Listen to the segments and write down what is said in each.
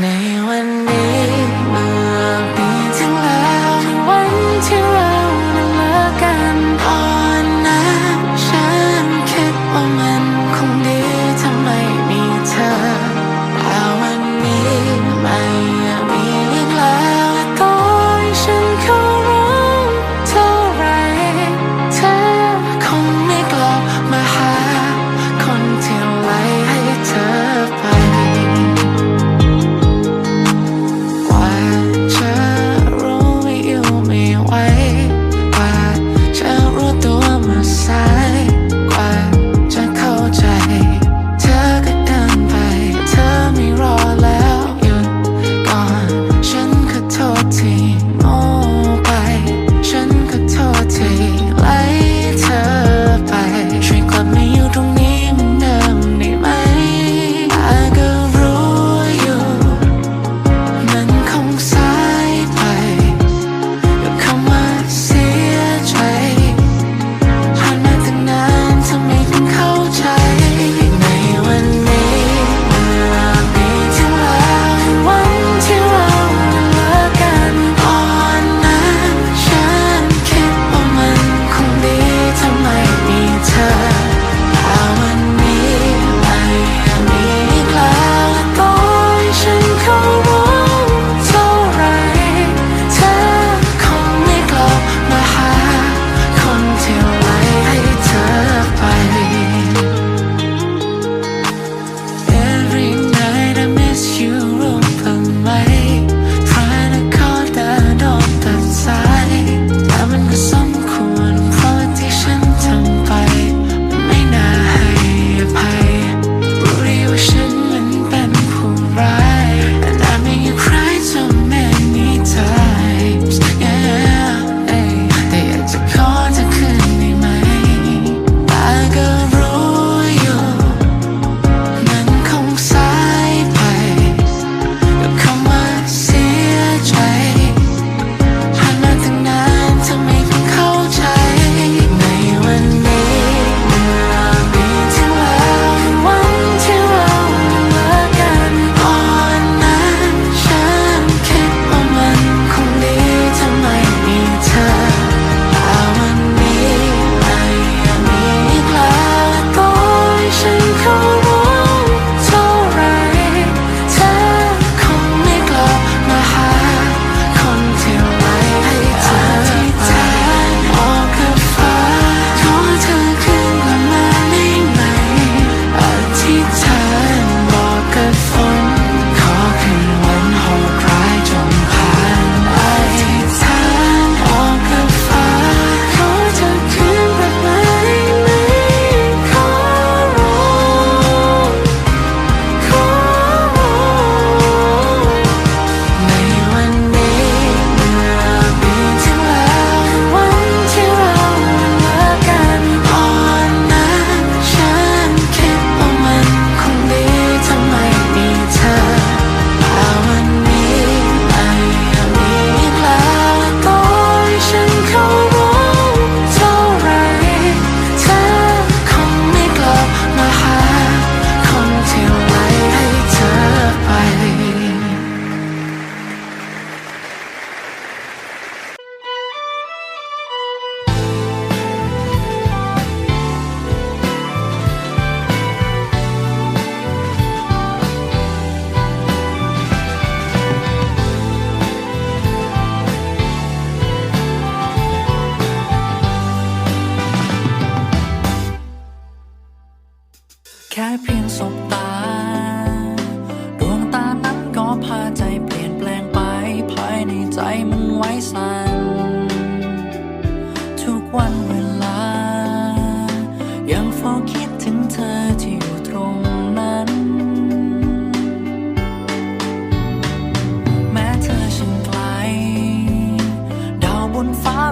name, a name.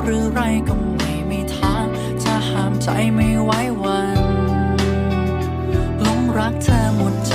หรือไรก็ไม่มีทาง จะห้ามใจไม่ไหววันหลงรักเธอหมดใจ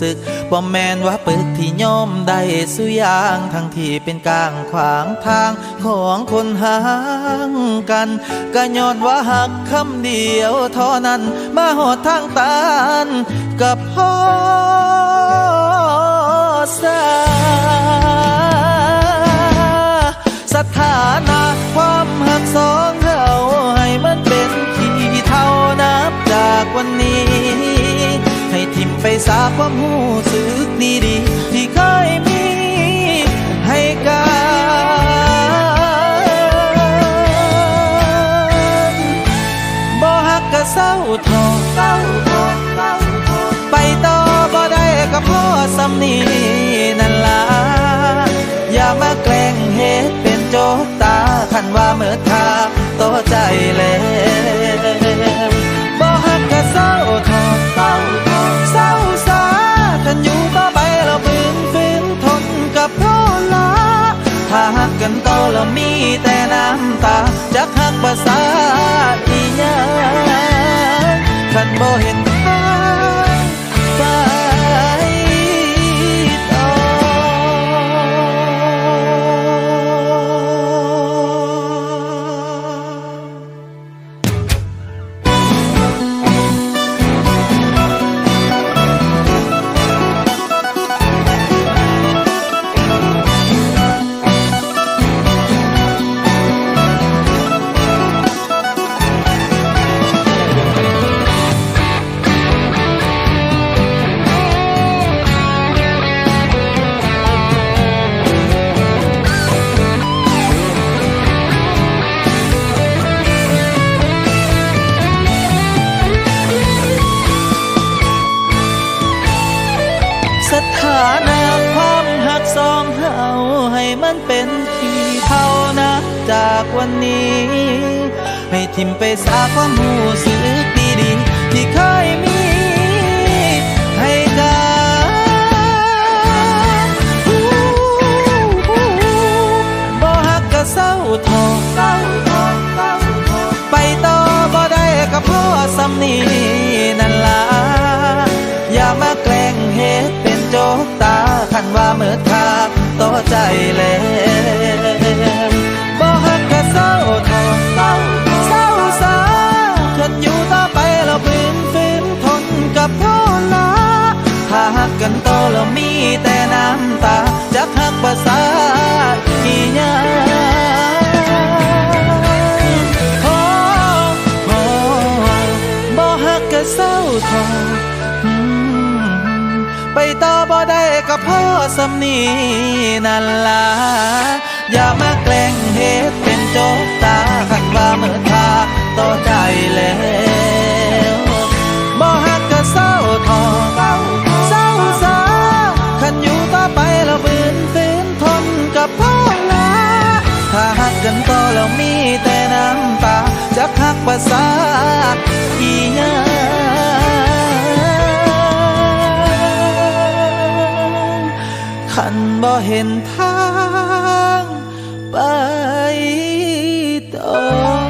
สึกบ่แมนว่าปึกที่ย่อมได้สุยางทั้งที่เป็นกลางขวางทางของคนห่างกันก็ย้อนว่าหักคำเดียวเท่านั้นมาหอดทางตันกับพ่อสาสถานะาความหูสึกดีๆที่เคยมีให้กันบ่ฮักก็เศร้าทอเศร้าทอไปต่อบ่ได้ก็พอสำนีนั่นล่ะอย่ามาแกล้งเฮ็ดเป็นโจกตาคันว่าเมื่อทาต่อใจแล้ว กันต่อแล้วมีแต่น้ำตาจักหักภาษาอีหยังคันบ่เห็น วันนี้ ให้ทิมไปสาความหูสึกดีๆที่เคยมีให้กันบ่ฮักก็เศร้าทอเศร้าทอไปต่อบ่ได้ก็พ่อสำนีนั่นล่ะอย่ามาแกล้งเฮ็ดเป็นโจกตาคันว่าเมื่อทาต่อใจแล้ว แล้วมีแต่น้ำตาจะหักภาษาอีหยังโอ้โอ้บ่หักก็เศร้าทอไปต่อบ่ได้ก็พ่อสำนีนั่นล่ะอย่ามาแกล้งเฮ็ดเป็นโจกตาขันว่าเมื่อทาต่อใจแล้ว ถ้าหักกันต่อแล้วมีแต่น้ำตาจะหักภาษาอีหยังขันบ่เห็นทางไปต่อ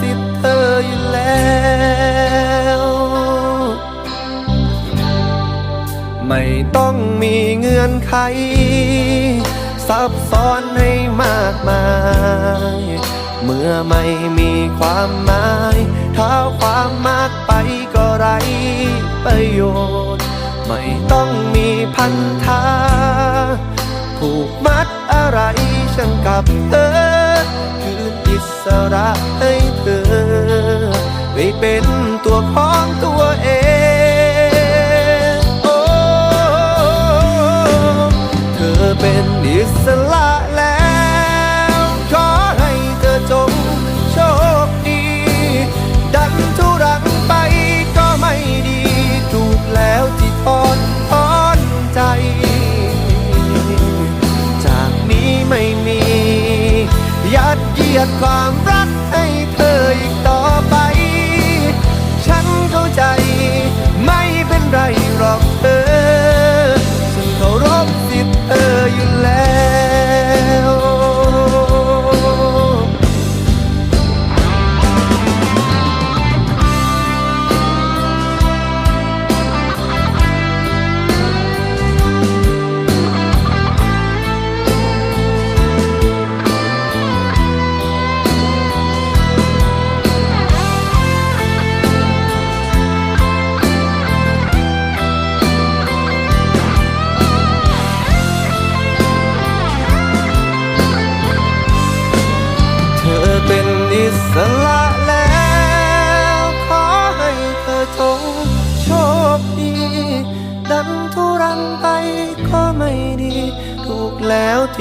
ออยู่แล้วไม่ต้องมีเงื่อนไข ซับซ้อนให้มากมาย เมื่อไม่มีความหมายเท้าความมากไปก็ไรประโยชน์ ไม่ต้องมีพันธาผูกมัดอะไรฉันกับเธอ สระให้เธอไปเป็นตัวของตัวเองโอ้เธอเป็นอิสระแล้ว ขอให้เธอจงโชคดี ดันทุรังไปก็ไม่ดีถูกแล้วที่ทอนทอนใจ จากนี้ไม่มียัดเยียดความ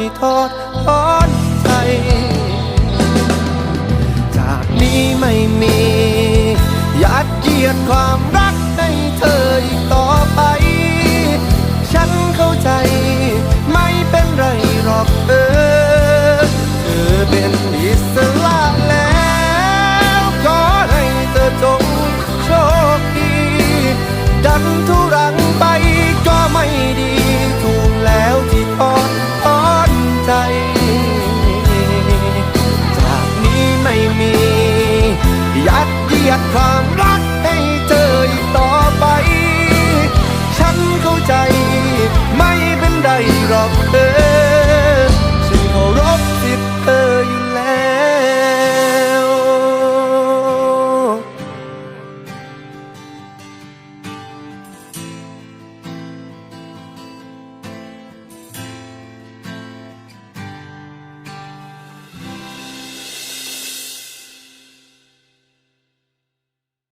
ที่ทอด ลียดความรักให้เจออีกต่อไป ฉันเข้าใจ